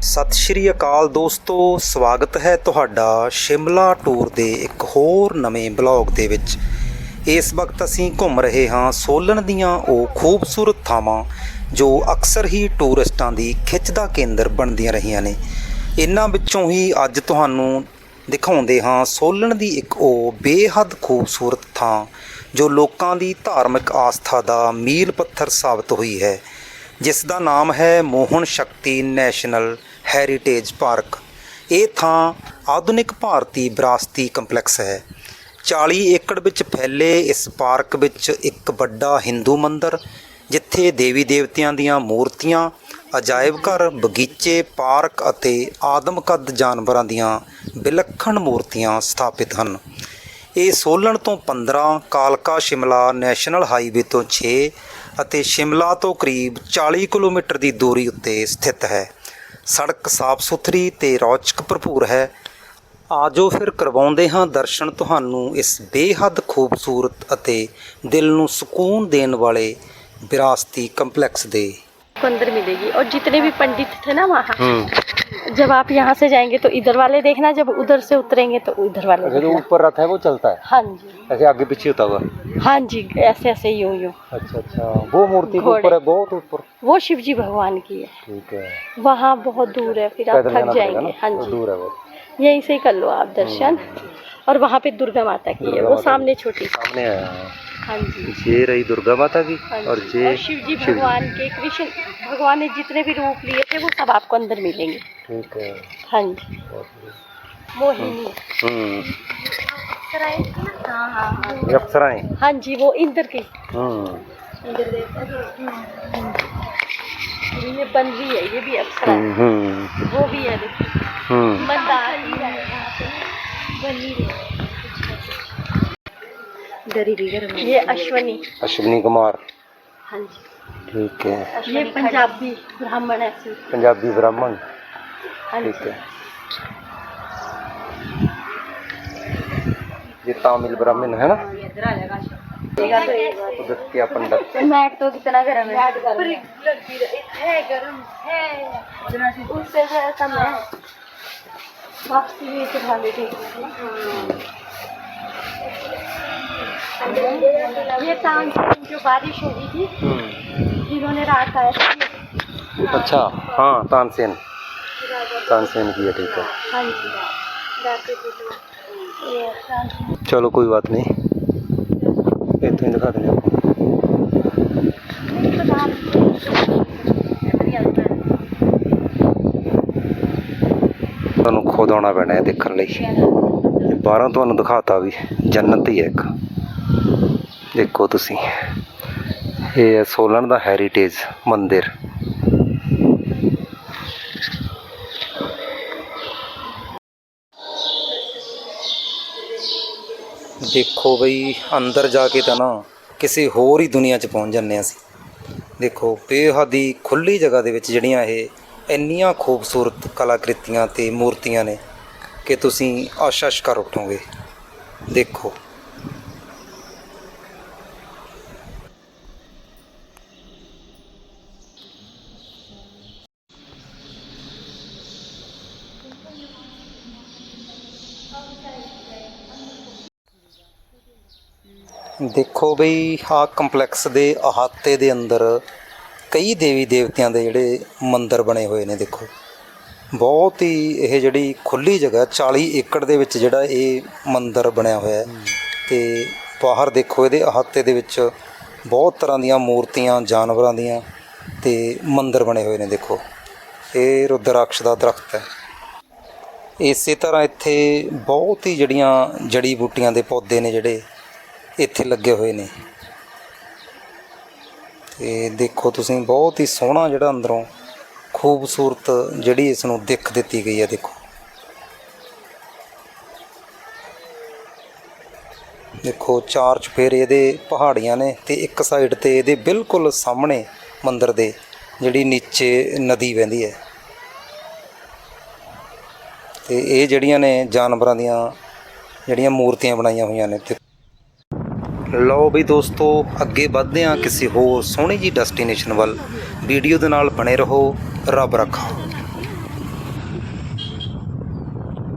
ਸਤਿ ਸ਼੍ਰੀ ਅਕਾਲ ਦੋਸਤੋ, ਸਵਾਗਤ ਹੈ ਤੁਹਾਡਾ ਸ਼ਿਮਲਾ ਟੂਰ ਦੇ ਇੱਕ ਹੋਰ ਨਵੇਂ ਬਲੌਗ ਦੇ ਵਿੱਚ। ਇਸ ਵਕਤ ਅਸੀਂ ਘੁੰਮ ਰਹੇ ਹਾਂ ਸੋਲਨ ਦੀਆਂ ਉਹ ਖੂਬਸੂਰਤ ਥਾਵਾਂ ਜੋ ਅਕਸਰ ਹੀ ਟੂਰਿਸਟਾਂ ਦੀ ਖਿੱਚ ਦਾ ਕੇਂਦਰ ਬਣਦੀਆਂ ਰਹੀਆਂ ਨੇ। ਇਹਨਾਂ ਵਿੱਚੋਂ ਹੀ ਅੱਜ ਤੁਹਾਨੂੰ ਦਿਖਾਉਂਦੇ ਹਾਂ ਸੋਲਨ ਦੀ ਇੱਕ ਉਹ ਬੇਹੱਦ ਖੂਬਸੂਰਤ ਥਾਂ ਜੋ ਲੋਕਾਂ ਦੀ ਧਾਰਮਿਕ ਆਸਥਾ ਦਾ ਮੀਲ ਪੱਥਰ ਸਾਬਤ ਹੋਈ ਹੈ, ਜਿਸ ਦਾ ਨਾਮ ਹੈ Mohan Shakti national heritage park ਇਹ ਥਾਂ ਆਧੁਨਿਕ ਭਾਰਤੀ ਵਿਰਾਸਤੀ ਕੰਪਲੈਕਸ ਹੈ। 40 ਏਕੜ ਵਿੱਚ ਫੈਲੇ ਇਸ ਪਾਰਕ ਵਿੱਚ ਇੱਕ ਵੱਡਾ ਹਿੰਦੂ ਮੰਦਿਰ, ਜਿੱਥੇ ਦੇਵੀ ਦੇਵਤਿਆਂ ਦੀਆਂ ਮੂਰਤੀਆਂ, ਅਜਾਇਬ ਘਰ, ਬਗੀਚੇ, ਪਾਰਕ ਅਤੇ ਆਦਮਕਦ ਜਾਨਵਰਾਂ ਦੀਆਂ ਵਿਲੱਖਣ ਮੂਰਤੀਆਂ ਸਥਾਪਿਤ ਹਨ। ਇਹ ਸੋਲਣ ਤੋਂ 15 ਕਾਲਕਾ ਸ਼ਿਮਲਾ ਨੈਸ਼ਨਲ ਹਾਈਵੇ ਤੋਂ 6 ਅਤੇ ਸ਼ਿਮਲਾ ਤੋਂ ਕਰੀਬ 40 ਕਿਲੋਮੀਟਰ ਦੀ ਦੂਰੀ ਉੱਤੇ ਸਥਿਤ ਹੈ। ਸੜਕ ਸਾਫ਼ ਸੁਥਰੀ ਤੇ ਰੌਚਕ ਭਰਪੂਰ ਹੈ ਆਜੋ ਫਿਰ ਕਰਵਾਉਂਦੇ ਹਾਂ ਦਰਸ਼ਨ ਤੁਹਾਨੂੰ ਇਸ ਬੇਹੱਦ ਖੂਬਸੂਰਤ ਅਤੇ ਦਿਲ ਨੂੰ ਸਕੂਨ ਦੇਣ ਵਾਲੇ ਵਿਰਾਸਤੀ ਕੰਪਲੈਕਸ ਦੇ को अंदर मिलेगी और जितने भी पंडित थे ना वहाँ जब आप यहाँ से जाएंगे तो इधर वाले देखना जब उधर से उतरेंगे तो उधर वाले जो देखना। ऊपर रथ है वो चलता है हाँ जी ऐसे आगे पीछे होता हुआ हाँ जी ऐसे ऐसे यूँ यूँ अच्छा अच्छा। वो मूर्ति के ऊपर है, बहुत ऊपर? वो शिव जी भगवान की है। ठीक है। वहाँ बहुत दूर है फिर आप थक जाएँगे। हाँ जी। दूर है वो। यहीं से ही कर लो आप दर्शन। और वहाँ पे दुर्गा माता की है वो सामने छोटी सामने आया हाँ। जी। ये रही दुर्गा माता की हाँ और ये शिव जी भगवान के कृष्ण भगवान ने जितने भी रूप लिए थे वो सब आपको अंदर मिलेंगे। ठीक है। हाँ जी। मोहिनी हम्म हाँ हाँ हाँ ये अप्सराएं हाँ जी वो इंद्र की हम्म इधर देखो ये बन रही है ये भी अप्सरा है हम्म वो भी है देखो हम्म मंदार भी है यहाँ पे बन ही रही है ये अश्वनी अश्विनी कुमार हाँ जी ठीक है ये पंजाबी ब्राह्मण है ऐसे पंजाबी ब्राह्मण हाँ ठीक जी है ये तमिल ब्राह्मण है ना? तो बार पंडित? मैट तो कितना गर्म है। है गर्म है उससे कम है वापसी भी चढ़ा लेते ये टांग जो बारिश हो रही थी जिन्होंने रात आया था। अच्छा हाँ तानसेन। तानसेन की है ठीक है। हाँ जी। ਚਲੋ ਕੋਈ ਬਾਤ ਨਹੀਂ। ਇੱਥੇ ਹੀ ਦਿਖਾ ਦਿੰਦੇ ਹਾਂ। ਤੁਹਾਨੂੰ ਖੁਦ ਆਉਣਾ ਪੈਣਾ ਹੈ ਦੇਖਣ ਲਈ। ਇਹ ਬਾਹਰੋਂ ਤੁਹਾਨੂੰ ਦਿਖਾਤਾ ਵੀ, ਜੰਨਤ ਹੀ ਹੈ ਇੱਕ। ਦੇਖੋ ਤੁਸੀਂ। ਇਹ ਹੈ ਸੋਲਨ ਦਾ ਹੈਰੀਟੇਜ ਮੰਦਿਰ। ਦੇਖੋ ਬਈ, ਅੰਦਰ ਜਾ ਕੇ ਤਾਂ ਨਾ ਕਿਸੇ ਹੋਰ ਹੀ ਦੁਨੀਆ 'ਚ ਪਹੁੰਚ ਜਾਂਦੇ ਹਾਂ ਅਸੀਂ। ਦੇਖੋ, ਬੇਹੱਦੀ ਖੁੱਲੀ ਜਗ੍ਹਾ ਦੇ ਵਿੱਚ ਜਿਹੜੀਆਂ ਇਹ ਇੰਨੀਆਂ ਖੂਬਸੂਰਤ ਕਲਾਕ੍ਰਿਤੀਆਂ ਤੇ ਮੂਰਤੀਆਂ ਨੇ ਕਿ ਤੁਸੀਂ ਆਸ਼ਸ਼ ਕਰ ਉਠੋਗੇ। ਦੇਖੋ। ਦੇਖੋ ਬਈ ਆਹ ਕੰਪਲੈਕਸ ਦੇ ਅਹਾਤੇ ਦੇ ਅੰਦਰ ਕਈ ਦੇਵੀ ਦੇਵਤਿਆਂ ਦੇ ਜਿਹੜੇ ਮੰਦਿਰ ਬਣੇ ਹੋਏ ਨੇ ਦੇਖੋ। ਬਹੁਤ ਹੀ ਇਹ ਜਿਹੜੀ ਖੁੱਲੀ ਜਗ੍ਹਾ 40 ਏਕੜ ਦੇ ਵਿੱਚ ਜਿਹੜਾ ਇਹ ਮੰਦਿਰ ਬਣਿਆ ਹੋਇਆ ਹੈ। ਤੇ ਬਾਹਰ ਦੇਖੋ ਇਹਦੇ ਅਹਾਤੇ ਦੇ ਵਿੱਚ ਬਹੁਤ ਤਰ੍ਹਾਂ ਦੀਆਂ ਮੂਰਤੀਆਂ ਜਾਨਵਰਾਂ ਦੀਆਂ ਤੇ ਮੰਦਿਰ ਬਣੇ ਹੋਏ ਨੇ ਦੇਖੋ। ਇਹ ਰੁਦਰਾਕਸ਼ ਦਾ ਦਰਖਤ ਹੈ। ਇਸੇ ਤਰ੍ਹਾਂ ਇੱਥੇ ਬਹੁਤ ਹੀ ਜਿਹੜੀਆਂ ਜੜੀ ਬੂਟੀਆਂ ਦੇ ਪੌਦੇ ਨੇ ਜਿਹੜੇ ਇੱਥੇ ਲੱਗੇ ਹੋਏ ਨੇ। ਤੇ ਦੇਖੋ ਤੁਸੀਂ, ਬਹੁਤ ਹੀ ਸੋਹਣਾ ਜਿਹੜਾ ਅੰਦਰੋਂ ਖੂਬਸੂਰਤ ਜਿਹੜੀ ਇਸ ਨੂੰ ਦਿੱਖ ਦਿੱਤੀ ਗਈ ਹੈ, ਦੇਖੋ। ਦੇਖੋ, ਚਾਰ ਚੁਫੇਰੇ ਇਹਦੇ ਪਹਾੜੀਆਂ ਨੇ ਤੇ ਇੱਕ ਸਾਈਡ ਤੇ ਇਹਦੇ ਬਿਲਕੁਲ ਸਾਹਮਣੇ ਮੰਦਰ ਦੇ ਜਿਹੜੀ ਨੀਚੇ ਨਦੀ ਵਹਿੰਦੀ ਹੈ। ਤੇ ਇਹ ਜਿਹੜੀਆਂ ਨੇ ਜਾਨਵਰਾਂ ਦੀਆਂ ਜਿਹੜੀਆਂ ਮੂਰਤੀਆਂ ਬਣਾਈਆਂ ਹੋਈਆਂ ਨੇ ਤੇ ਲਓ ਵੀ ਦੋਸਤੋ, ਅੱਗੇ ਵਧਦੇ ਹਾਂ ਕਿਸੇ ਹੋਰ ਸੋਹਣੀ ਜੀ ਡੈਸਟੀਨੇਸ਼ਨ ਵੱਲ। ਵੀਡੀਓ ਦੇ ਨਾਲ ਬਣੇ ਰਹੋ, ਰੱਬ ਰੱਖਾ।